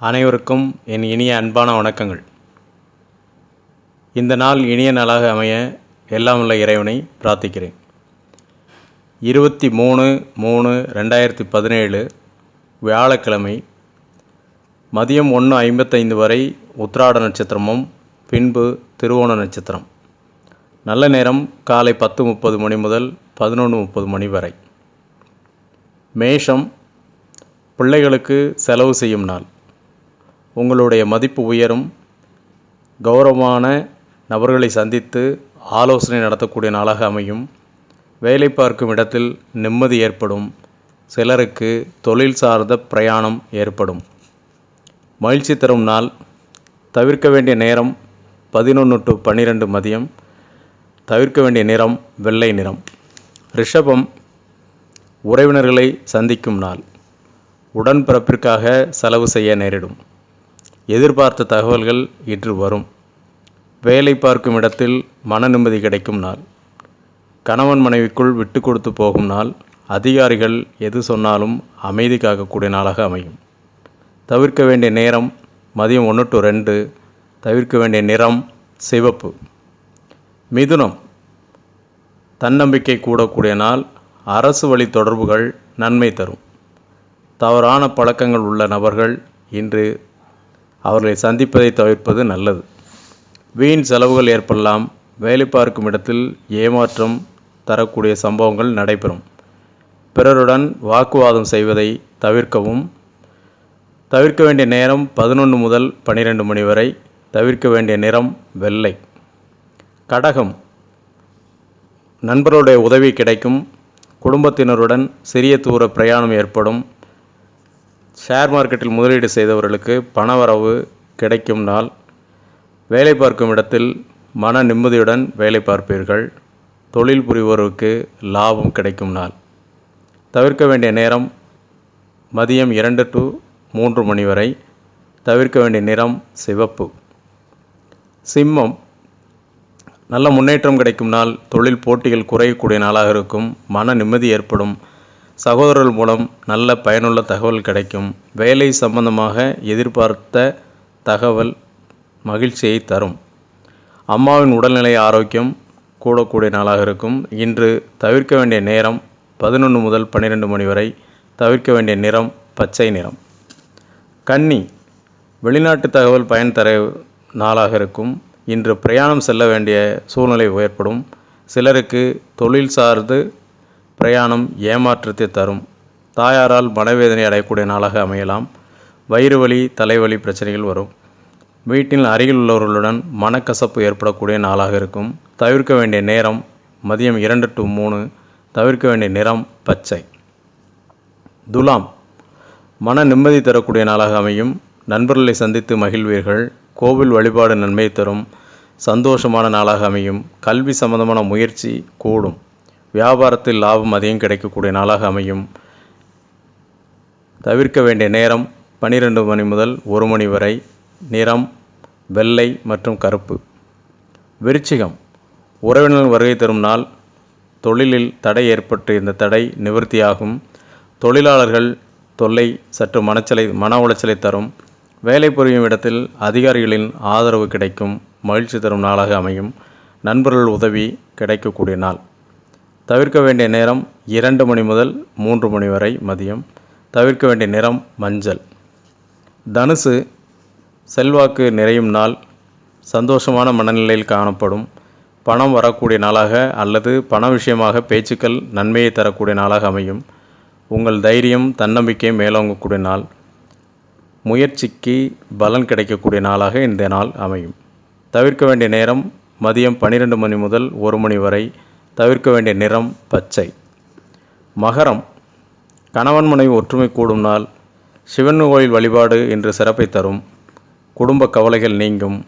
அனைவருக்கும் என் இனிய அன்பான வணக்கங்கள். இந்த நாள் இனிய நாளாக அமைய எல்லாம் உள்ள இறைவனை பிரார்த்திக்கிறேன். இருபத்தி மூணு மூணு ரெண்டாயிரத்தி பதினேழு வியாழக்கிழமை மதியம் ஒன்று ஐம்பத்தைந்து வரை உத்ராட நட்சத்திரமும் பின்பு திருவோண நட்சத்திரம். நல்ல நேரம் காலை பத்து முப்பது மணி முதல் பதினொன்று முப்பது மணி வரை. மேஷம் பிள்ளைகளுக்கு செலவு செய்யும் நாள். உங்களுடைய மதிப்பு உயரும். கௌரவமான நபர்களை சந்தித்து ஆலோசனை நடத்தக்கூடிய நாளாக அமையும். வேலை பார்க்கும் இடத்தில் நிம்மதி ஏற்படும். சிலருக்கு தொழில் சார்ந்த பிரயாணம் ஏற்படும். மகிழ்ச்சி தரும் நாள். தவிர்க்க வேண்டிய நேரம் பதினொன்று டு பன்னிரெண்டு மதியம். தவிர்க்க வேண்டிய நிறம் வெள்ளை நிறம். ரிஷபம் உறவினர்களை சந்திக்கும் நாள். உடன்பிறப்பிற்காக செலவு செய்ய நேரிடும். எதிர்பார்த்த தகவல்கள் இன்று வரும். வேலை பார்க்கும் இடத்தில் மன நிம்மதி கிடைக்கும் நாள். கணவன் மனைவிக்குள் விட்டு கொடுத்து போகும் நாள். அதிகாரிகள் எது சொன்னாலும் அமைதி காக்கக்கூடிய நாளாக அமையும். தவிர்க்க வேண்டிய நேரம் மதியம் ஒன்று டு ரெண்டு. தவிர்க்க வேண்டிய நிறம் சிவப்பு. மிதுனம். தன்னம்பிக்கை கூடக்கூடிய நாள். அரசு வழி தொடர்புகள் நன்மை தரும். தவறான பழக்கங்கள் உள்ள நபர்கள் இன்று அவர்களை சந்திப்பதை தவிர்ப்பது நல்லது. வீண் செலவுகள் ஏற்படலாம். வேலை பார்க்கும் இடத்தில் ஏமாற்றம் தரக்கூடிய சம்பவங்கள் நடைபெறும். பிறருடன் வாக்குவாதம் செய்வதை தவிர்க்கவும். தவிர்க்க வேண்டிய நேரம் பதினொன்று முதல் பன்னிரெண்டு மணி வரை தவிர்க்க வேண்டிய நிறம் வெள்ளை. கடகம். நண்பர்களுடைய உதவி கிடைக்கும். குடும்பத்தினருடன் சிறிய தூர பிரயாணம் ஏற்படும். ஷேர் மார்க்கெட்டில் முதலீடு செய்தவர்களுக்கு பணவரவு கிடைக்கும் நாள். வேலை பார்க்கும் இடத்தில் மன நிம்மதியுடன் வேலை பார்ப்பீர்கள். தொழில் புரிவோருக்கு லாபம் கிடைக்கும் நாள். தவிர்க்க வேண்டிய நேரம் மதியம் இரண்டு டு மூன்று மணி வரை. தவிர்க்க வேண்டிய நிறம் சிவப்பு. சிம்மம். நல்ல முன்னேற்றம் கிடைக்கும் நாள். தொழில் போட்டிகள் குறையக்கூடிய நாளாக இருக்கும். மன நிம்மதி ஏற்படும். சகோதரர்கள் மூலம் நல்ல பயனுள்ள தகவல் கிடைக்கும். வேலை சம்பந்தமாக எதிர்பார்த்த தகவல் மகிழ்ச்சியை தரும். அம்மாவின் உடல்நிலை ஆரோக்கியம் கூடக்கூடிய நாளாக இருக்கும். இன்று தவிர்க்க வேண்டிய நேரம் பதினொன்று முதல் பன்னிரெண்டு மணி வரை தவிர்க்க வேண்டிய நிறம் பச்சை நிறம். கன்னி வெளிநாட்டு தகவல் பயன் தர நாளாக இருக்கும். இன்று பிரயாணம் செல்ல வேண்டிய சூழ்நிலை ஏற்படும். சிலருக்கு தொழில் சார்ந்து பிரயாணம் ஏமாற்றத்தை தரும். தாயாரால் மனவேதனை அடையக்கூடிய நாளாக அமையலாம். வயிறு வலி தலைவலி பிரச்சனைகள் வரும். வீட்டில் அருகில் உள்ளவர்களுடன் மனக்கசப்பு ஏற்படக்கூடிய நாளாக இருக்கும். தவிர்க்க வேண்டிய நேரம் மதியம் இரண்டு டு மூணு. தவிர்க்க வேண்டிய நிறம் பச்சை. துலாம். மன நிம்மதி தரக்கூடிய நாளாக அமையும். நண்பர்களை சந்தித்து மகிழ்வீர்கள். கோவில் வழிபாடு நன்மை தரும். சந்தோஷமான நாளாக அமையும். கல்வி சம்பந்தமான முயற்சி கூடும். வியாபாரத்தில் லாபம் அதிகம் கிடைக்கக்கூடிய நாளாக அமையும். தவிர்க்க வேண்டிய நேரம் பன்னிரெண்டு மணி முதல் ஒரு மணி வரை. நிறம் வெள்ளை மற்றும் கருப்பு. விருச்சிகம். உறவினர்கள் வருகை தரும் நாள். தொழிலில் தடை ஏற்பட்டு இந்த தடை நிவர்த்தியாகும். தொழிலாளர்கள் தொல்லை சற்று மனச்சலை மன உளைச்சலை தரும். வேலை புரியும் இடத்தில் அதிகாரிகளின் ஆதரவு கிடைக்கும். மகிழ்ச்சி தரும் நாளாக அமையும். நண்பர்கள் உதவி கிடைக்கக்கூடிய நாள். தவிர்க்க வேண்டிய நேரம் இரண்டு மணி முதல் மூன்று மணி வரை மதியம். தவிர்க்க வேண்டிய நிறம் மஞ்சள். தனுசு செல்வாக்கு நிறையும் நாள் சந்தோஷமான மனநிலையில் காணப்படும். பணம் வரக்கூடிய நாளாக அல்லது பண விஷயமாக பேச்சுக்கள் நன்மையை தரக்கூடிய நாளாக அமையும். உங்கள் தைரியம் தன்னம்பிக்கை மேலோங்கக்கூடிய நாள். முயற்சிக்கு பலன் கிடைக்கக்கூடிய நாளாக இந்த நாள் அமையும். தவிர்க்க வேண்டிய நேரம் மதியம் பன்னிரெண்டு மணி முதல் ஒரு மணி வரை தவிர்க்க வேண்டிய நிறம் பச்சை. மகரம் கணவன் மனைவி ஒற்றுமை கூடும் நாள் சிவன் கோயில் வழிபாடு இன்று சிறப்பை தரும் குடும்ப கவலைகள் நீங்கும்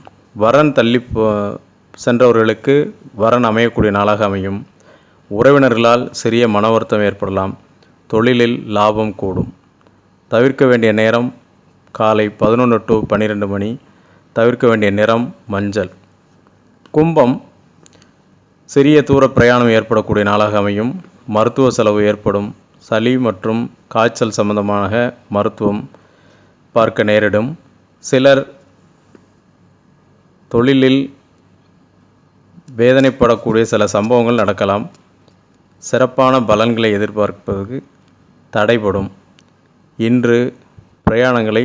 வரன் தள்ளி சென்றவர்களுக்கு வரன் அமையக்கூடிய நாளாக அமையும். உறவினர்களால் சிறிய மன வருத்தம் ஏற்படலாம் தொழிலில் லாபம் கூடும். தவிர்க்க வேண்டிய நேரம் காலை பதினொன்று டு பன்னிரெண்டு மணி தவிர்க்க வேண்டிய நிறம் மஞ்சள். கும்பம் சிறிய தூர பிரயாணம் ஏற்படக்கூடிய நாளாக அமையும். மருத்துவ செலவு ஏற்படும். சளி மற்றும் காய்ச்சல் சம்பந்தமாக மருத்துவம் பார்க்க நேரிடும். சிலர் தொழிலில் வேதனைப்படக்கூடிய சில சம்பவங்கள் நடக்கலாம். சிறப்பான பலன்களை எதிர்பார்ப்பதற்கு தடைபடும். இன்று பிரயாணங்களை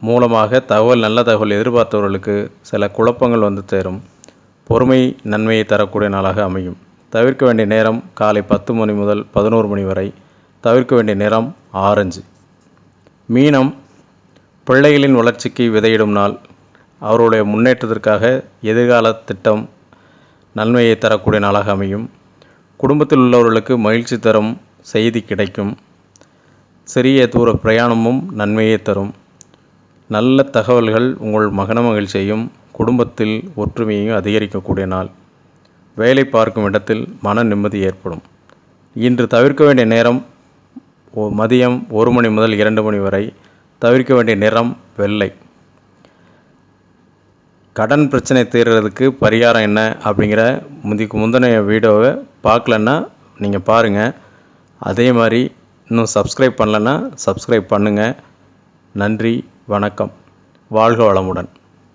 மூலமாக தகவல் நல்ல தகவல் எதிர்பார்த்தவர்களுக்கு சில குழப்பங்கள் வந்து சேரும். பொறுமை நன்மையை தரக்கூடிய நாளாக அமையும். தவிர்க்க வேண்டிய நேரம் காலை பத்து மணி முதல் பதினோரு மணி வரை. தவிர்க்க வேண்டிய நிறம் ஆரஞ்சு. மீனம் பிள்ளைகளின் வளர்ச்சிக்கு விதையிடும் நாள். அவருடைய முன்னேற்றத்திற்காக எதிர்கால திட்டம் நன்மையை தரக்கூடிய நாளாக அமையும். குடும்பத்தில் உள்ளவர்களுக்கு மகிழ்ச்சி தரும் செய்தி கிடைக்கும். சிறிய தூர பிரயாணமும் நன்மையை தரும். நல்ல தகவல்கள் உங்கள் மகன மகிழ்ச்சியையும் குடும்பத்தில் ஒற்றுமையையும் அதிகரிக்கக்கூடிய நாள். வேலை பார்க்கும் இடத்தில் மன நிம்மதி ஏற்படும். இன்று தவிர்க்க வேண்டிய நேரம் மதியம் ஒரு மணி முதல் இரண்டு மணி வரை தவிர்க்க வேண்டிய நிறம் வெள்ளை. கடன் பிரச்சனை தீர்றதுக்கு பரிகாரம் என்ன அப்படிங்கிற முந்திக்கு முந்தின வீடியோவை பார்க்கலன்னா நீங்கள் பாருங்கள் அதே மாதிரி இன்னும் சப்ஸ்கிரைப் பண்ணலன்னா சப்ஸ்கிரைப் பண்ணுங்கள் நன்றி வணக்கம். வாழ்க வளமுடன்.